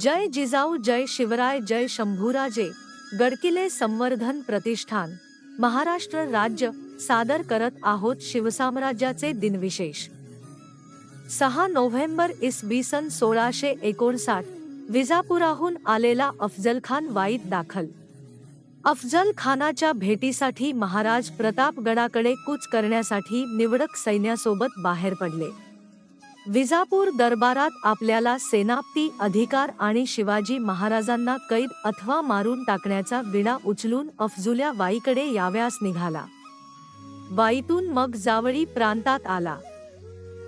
जय जिजाऊ जय शिवराय जय शंभूराजे. गडकिले संवर्धन प्रतिष्ठान. महाराष्ट्र राज्य सादर करत आहोत शिवसाम्राज्याचे दिनविशेष. सहा नोव्हेंबर इसवी सन सोळाशे एकोणसाठ विजापुराहून आलेला अफजल खान वाईत दाखल. अफजल खानाच्या भेटीसाठी महाराज प्रतापगडाकडे कूच करण्यासाठी निवडक सैन्यासोबत बाहेर पडले. विजापूर दरबारात आपल्याला सेनापती अधिकार आणि शिवाजी महाराजांना कैद अथवा मारून टाकण्याचा विडा उचलून अफजुल्या वाईकडे याव्यास निघाला. वाईतून मग जावळी प्रांतात आला.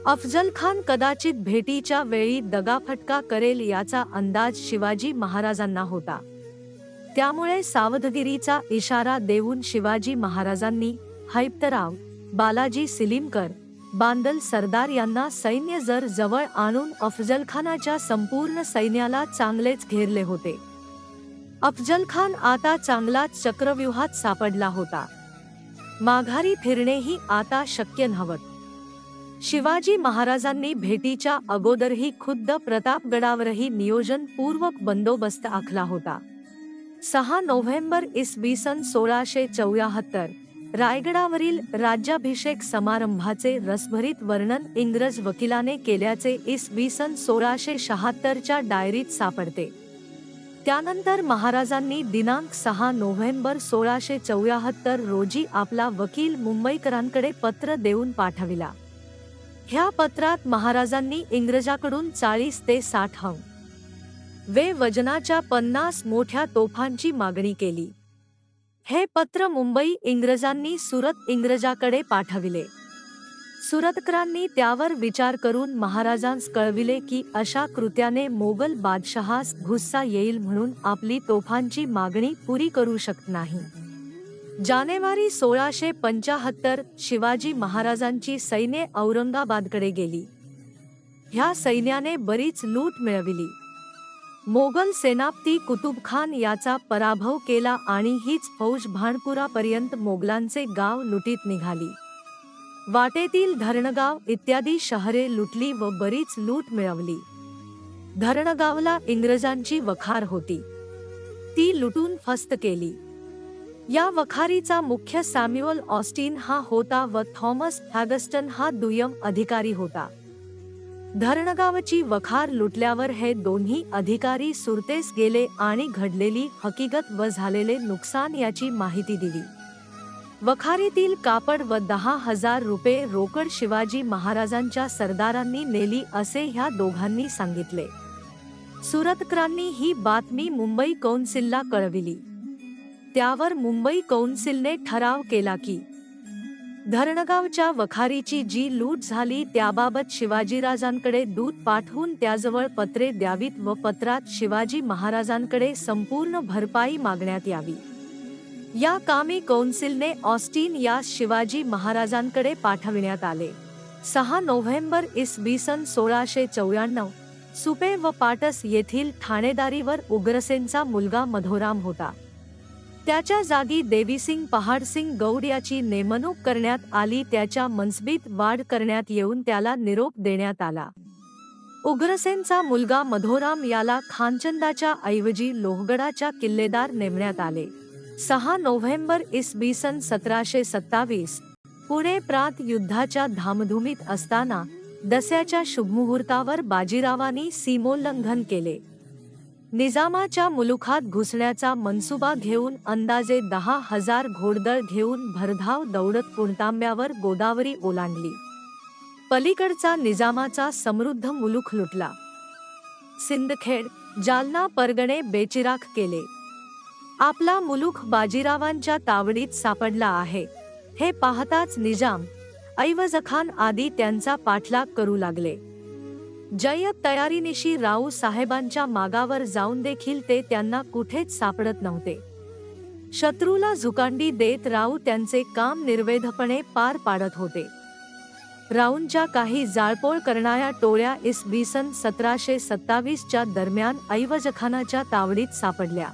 अफजल खान कदाचित भेटीच्या वेळी दगाफटका करेल याचा अंदाज शिवाजी महाराजांना होता. त्यामुळे सावधगिरीचा इशारा देऊन शिवाजी महाराजांनी हैप्तराव बालाजी सिलीमकर बांदल सरदार यांना सैन्य जर जवळ आणून अफजलखानाच्या संपूर्ण सैन्याला चांगलेच घेरले होते. अफजलखान आता चांगलाच चक्रव्यूहात सापडला होता. माघारी फिरणेही आता शक्य नव्हत. शिवाजी महाराजांनी भेटीच्या अगोदरही खुद्द प्रतापगडावरही नियोजनपूर्वक बंदोबस्त आखला होता. सहा नोव्हेंबर इसवी सन सोळाशे चौऱ्याहत्तर रायगडावरील राज्याभिषेक समारंभाचे रसभरीत वर्णन इंग्रज वकिलाने केल्याचे इसवी सन सोळाशे शहात्तरच्या डायरीत सापडते. त्यानंतर महाराजांनी दिनांक सहा नोव्हेंबर सोळाशे चौऱ्याहत्तर रोजी आपला वकील मुंबईकरांकडे पत्र देऊन पाठविला. ह्या पत्रात महाराजांनी इंग्रजाकडून चाळीस ते साठ हं वे वजनाच्या पन्नास मोठ्या तोफांची मागणी केली. हे पत्र मुंबई इंग्रजांनी सुरत इंग्रजाकडे पाठविले. सुरतकरांनी त्यावर विचार करून महाराजांस कळविले की अशा कृत्याने मोगल बादशहास गुस्सा येईल म्हणून आपली तोफांची मागणी पुरी करू शकत नाही. जानेवारी सोळाशे पंचाहत्तर शिवाजी महाराजांची सैन्य औरंगाबादकडे गेली. ह्या सैन्याने बरीच लूट मिळविली. मोगल सेनापती कुतुब खान याचा पराभव केला आणि हीच फौज भाणपुरापर्यंत मोगलांचे गाव लुटीत निघाली. वाटेतील धरणगाव इत्यादी शहरे लुटली व बरीच लूट मिळवली. धरणगावला इंग्रजांची वखार होती. ती लुटून फस्त केली. या वखारीचा मुख्य सॅम्युअल ऑस्टिन हा होता व थॉमस फॅगस्टन हा दुय्यम अधिकारी होता. धरणगावची वखार लुटल्यावर हे दोन्ही अधिकारी सुरतेस गेले आणि घडलेली हकीकत व झालेले नुकसान याची माहिती दिली. वखारीतील कापड व दहा हजार रुपये रोकड शिवाजी महाराजांच्या सरदारांनी नेली असे ह्या दोघांनी सांगितले. सुरतकरांनी ही बातमी मुंबई कौन्सिलला कळविली. त्यावर मुंबई कौन्सिलने ठराव केला की धरणगावच्या वखारीची जी लूट झाली त्याबाबत शिवाजीराजांकडे दूत पाठवून त्याजवळ पत्रे द्यावीत व पत्रात शिवाजी महाराजांकडे संपूर्ण भरपाई मागण्यात यावी. या कामी कौन्सिलने ऑस्टिन यास शिवाजी महाराजांकडे पाठविण्यात आले. सहा नोव्हेंबर इसवी सन सोळाशे चौऱ्याण्णव सुपे व पाटस येथील ठाणेदारीवर उग्रसेनचा मुलगा मधोराम होता. त्याच्या जागी देवीसिंग पहाडसिंग गौड याची नेमणूक करण्यात आली त्याच्या मनसबीत वाढ करण्यात येऊन त्याला निरोप देण्यात आला. उग्रसेनचा मुलगा मधोराम याला खानचंदाच्या ऐवजी लोहगडाच्या किल्लेदार नेमण्यात आले. सहा नोव्हेंबर इसवी सन सतराशे सत्तावीस पुणे प्रांत युद्धाच्या धामधुमीत असताना दस्याच्या शुभमुहूर्तावर बाजीरावांनी सीमोल्लंघन केले. निजामाच्या मुलुखात घुसण्याचा मनसुबा घेऊन अंदाजे दहा हजार घोडदळ घेऊन भरधाव दौडत पुणतांब्यावर गोदावरी ओलांडली. पलीकडचा निजामाचा समृद्ध मुलुख लुटला. सिंदखेड जालना परगणे बेचिराख केले. आपला मुलुख बाजीरावांच्या तावडीत सापडला आहे. हे पाहताच निजाम ऐवजखान आदी त्यांचा पाठलाग करू लागले. जय्यत तयारीनिशी राऊ साहेबांच्या मागावर जाऊन देखील ते त्यांना कुठेच सापडत नव्हते. शत्रूला झुकांडी देत राऊ त्यांचे काम निर्वेधपणे पार पाडत होते. राऊंच्या काही जाळपोळ करणाऱ्या टोळ्या इसवी सन सतराशे सत्तावीसच्या दरम्यान ऐवजखानाच्या तावडीत सापडल्या.